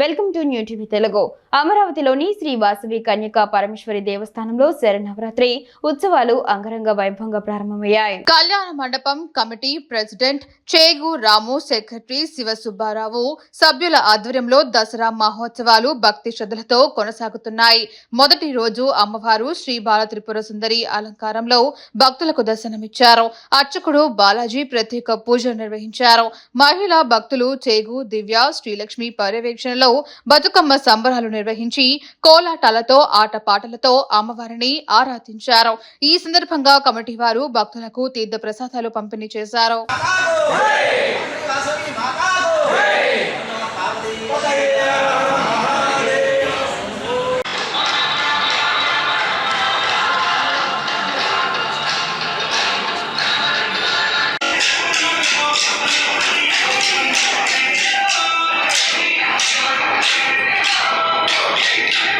Welcome to new TV Telugu. అమరావతిలోని శ్రీ వాసవి కన్యకా పరమేశ్వరి దేవస్థానంలో శరణవరాత్రి ఉత్సవాలు అంగరంగ వైభవంగా ప్రారంభమయ్యాయి. కళ్యాణ మండపం committee president Chegu Ramu secretary Siva Subbarao సభ్యుల ఆధ్వర్యంలో దసరా మహోత్సవాలు భక్తి శ్రద్ధలతో కొనసాగుతున్నాయి. మొదటి రోజు అమ్మవారు శ్రీ బాల త్రిపుర సుందరి అలంకారంలో భక్తులకు దర్శనమిచ్చారు. అర్చకుడు బాలాజీ ప్రత్యేక పూజలు నిర్వహించారు. మహిళా భక్తులు చేగు దివ్య శ్రీలక్ష్మి పర్యవేక్షణలో ఆధ్వర్యంలో బతుకమ్మ సంబరాలు నిర్వహించి కోలాటాలతో ఆటపాటలతో అమ్మవారిని ఆరాధించారు. ఈ సందర్భంగా కమిటీ వారు భక్తులకు తీర్థ ప్రసాదాలు పంపిణీ చేశారు.